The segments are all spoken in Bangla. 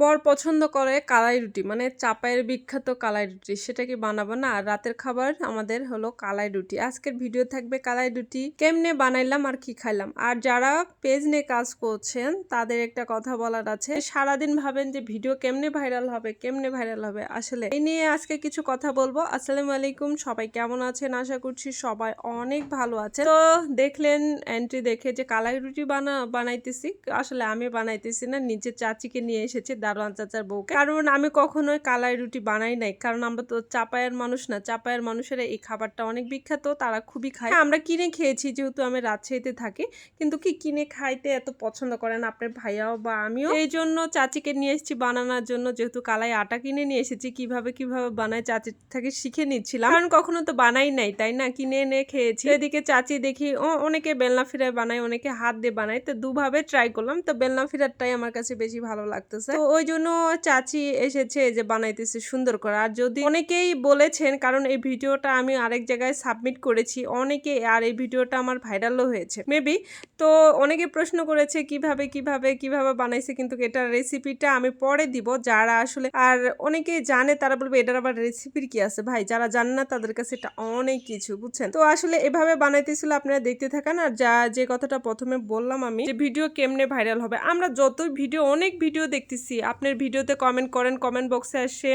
বর পছন্দ করে কালাই রুটি মানে চাপায়ের বিখ্যাত কালাই রুটি। সেটা কি বানাবো না? আর রাতের খাবার আমাদের হলো কালাই রুটি। আজকের ভিডিও থাকবে কালাই রুটি। কেমনে বানাইলাম আর কি খাইলাম? আর যারা পেজ নিয়ে কাজ করছেন, তাদের একটা কথা বলার আছে। সারাদিন ভাবেন যে ভিডিও কেমনে ভাইরাল হবে, কেমনে ভাইরাল হবে? আসলে এই নিয়ে আজকে কিছু কথা বলব। আসসালামু আলাইকুম। সবাই কেমন আছেন? আশা করছি সবাই অনেক ভালো আছে তো দেখলেন এন্ট্রি দেখে যে কালাই রুটি বানা, বানাইতেছি। আসলে আমি বানাইতেছি না, নিজের চাচিকে নিয়ে এসেছি। দারোয়ান চাচার বউকে। কারণ আমি কখনোই কালাই রুটি বানাই নাই। কারণ আমরা তো চাপায়ের মানুষ না। চাপায়ের মানুষেরা এই খাবারটা অনেক বিখ্যাত। তারা খুবই খায়। হ্যাঁ, আমরা কিনে খেয়েছি যেহেতু আমি রাজশাহীতে থাকি। কিন্তু কি কিনে খাইতে এত পছন্দ করেন আপনার ভাইয়াও বা আমিও? এই জন্য চাচিকে নিয়ে এসেছি বানানোর জন্য। যেহেতু কালাই আটা কিনে নিয়ে এসেছি কীভাবে কীভাবে বানায় চাচির থেকে শিখে নিচ্ছিলাম। কারণ কখনো তো বানাই নাই তাই না? কিনে এনে খেয়েছি। এদিকে চাচি দেখি ও অনেকে বেলনা ফিরায় বানায় অনেকে হাত দিয়ে বানায়। তো দুভাবে ট্রাই করলাম। তো বেলনা ফিরারটাই আমার কাছে বেশি ভালো লাগতেছে। তো ওই জন্য চাচি এসেছে যে বানাইতেছে সুন্দর করে। আর যদি অনেকেই বলেছেন, কারণ এই ভিডিওটা আমি আরেক জায়গায় সাবমিট করেছি, অনেকে আর এই ভিডিওটা আমার ভাইরালও হয়েছে। মেবি তো অনেকে প্রশ্ন করেছে, কীভাবে কীভাবে কীভাবে বানাইছে, কিন্তু এটার রেসিপিটা আমি পরে দিব। যারা আসলে, আর অনেকে জানে, তারা বলবে, এটার আবার রেসিপির কি আছে? ভাই, যারা জানে না, তাদের কাছে এটা অনেক কিছু, বুঝছেন? তো আসলে এভাবে বানাইতেছিল, আপনারা দেখতে থাকেন। আর যা, যে কথাটা প্রথমে বললাম আমি, যে ভিডিও কেমনে ভাইরাল হবে। আমরা যত ভিডিও, অনেক ভিডিও দেখতেছি আপনার ভিডিওতে কমেন্ট করেন কমেন্ট বক্সে আসে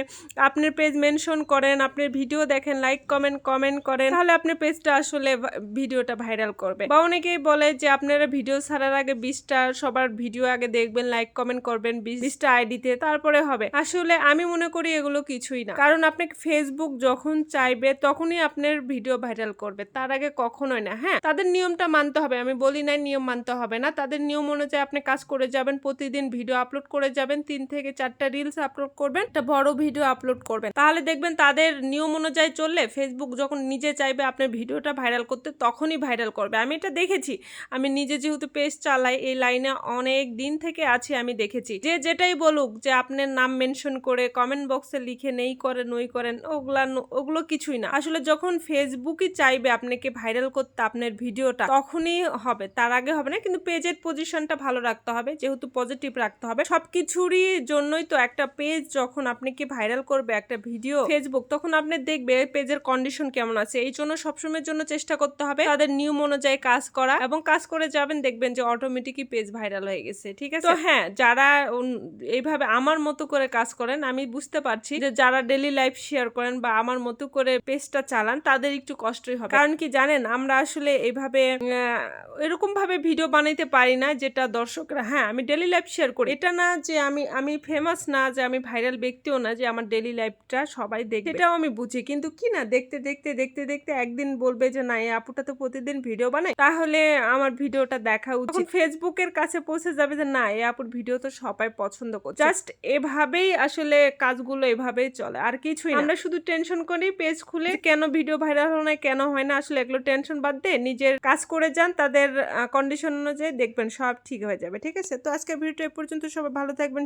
আপনার পেজ মেনশন করেন, আপনার ভিডিও দেখেন লাইক কমেন্ট কমেন্ট করেন, তাহলে আপনার পেজটা আসলে ভিডিওটা ভাইরাল করবে। বা অনেকেই বলে যে আপনারা ভিডিও ছাড়ার আগে বিশটা, সবার ভিডিও আগে দেখবেন লাইক কমেন্ট করবেন বিশটা আইডিতে তারপরে হবে। আসলে আমি মনে করি এগুলো কিছুই না। কারণ আপনাকে ফেসবুক যখন চাইবে, তখনই আপনার ভিডিও ভাইরাল করবে। তার আগে কখনোই না হ্যাঁ? তাদের নিয়মটা মানতে হবে। আমি বলি না নিয়ম মানতে হবে না। তাদের নিয়ম অনুযায়ী আপনি কাজ করে যাবেন, প্রতিদিন ভিডিও আপলোড করে যাবেন, তিন থেকে চারটা রিলস আপলোড করবেন, একটা বড় ভিডিও আপলোড করবেন। তাহলে দেখবেন তাদের নিয়ম অনুযায়ী চললে ফেসবুক যখন নিজে চাইবে আপনার ভিডিওটা ভাইরাল করতে, তখনই ভাইরাল করবে। আমি এটা দেখেছি। আমি নিজে যেহেতু পেজ চালাই, এই লাইনে অনেক দিন থেকে আছি, আমি দেখেছি। যে যেটাই বলুক যে আপনার নাম মেনশন করে কমেন্ট বক্সে লিখে নেই করেন, ওই করেন, ওগুলা ওগুলো কিছুই না। আসলে যখন ফেসবুকই চাইবে আপনাকে ভাইরাল করতে আপনার ভিডিওটা, তখনই হবে। তার আগে হবে না, কিন্তু পেজের পজিশনটা ভালো রাখতে হবে, যেহেতু পজিটিভ রাখতে হবে। সবকিছুরই জন্যই তো একটা পেজ যখন আপনাকে ভাইরাল করবে, একটা ভিডিও ফেসবুক তখন আপনি দেখবে পেজের কন্ডিশন কেমন আছে। এই জন্য সবসময়ের জন্য চেষ্টা করতে হবে তাদের নিয়ম অনুযায়ী কাজ করা এবং কাজ করে যাবেন, দেখবেন যে অটোমেটিকই পেজ ভাইরাল হয়ে গেছে, ঠিক আছে? তো হ্যাঁ যারা এইভাবে আমার মতো করে কাজ করেন, আমি বুঝতে পারছি যে যারা ডেলি লাইফ শেয়ার করেন বা আমার মতো করে পেজটা চালান, তাদের একটু কষ্টই হবে। কারণ কি জানেন, আমরা আসলে এইভাবে এরকম ভাবে ভিডিও বানাইতে পারি না, যেটা দর্শকরা হ্যাঁ আমি ডেলি লাইফ শেয়ার করি। এটা না যে আমি আমি ফেমাস না যে আমি ভাইরাল ব্যক্তিও না যে আমার ডেলি লাইফটা সবাই দেখে এটাও আমি বুঝি, কিন্তু কি না দেখতে দেখতে দেখতে দেখতে একদিন বলবে যে, না, এই আপুটা তো প্রতিদিন ভিডিও বানায়। তাহলে আমার ভিডিওটা দেখা উচিত। ফেসবুকের কাছে পৌঁছে যাবে যে, না, এই আপুর ভিডিও তো সবাই পছন্দ করে জাস্ট এভাবেই আসলে কাজগুলো এভাবেই চলে, আর কিছুই। আমরা শুধু টেনশন করি পেজ খুলে কেন ভিডিও ভাইরাল হয় না কেন হয় না? আসলে এগুলো টেনশন বাদ দিয়ে নিজের কাজ করে যান, তাদের কন্ডিশন অনুযায়ী দেখবেন সব ঠিক হয়ে যাবে, ঠিক আছে? তো আজকে ভিডিওটা এ পর্যন্ত সবাই ভালো থাকবেন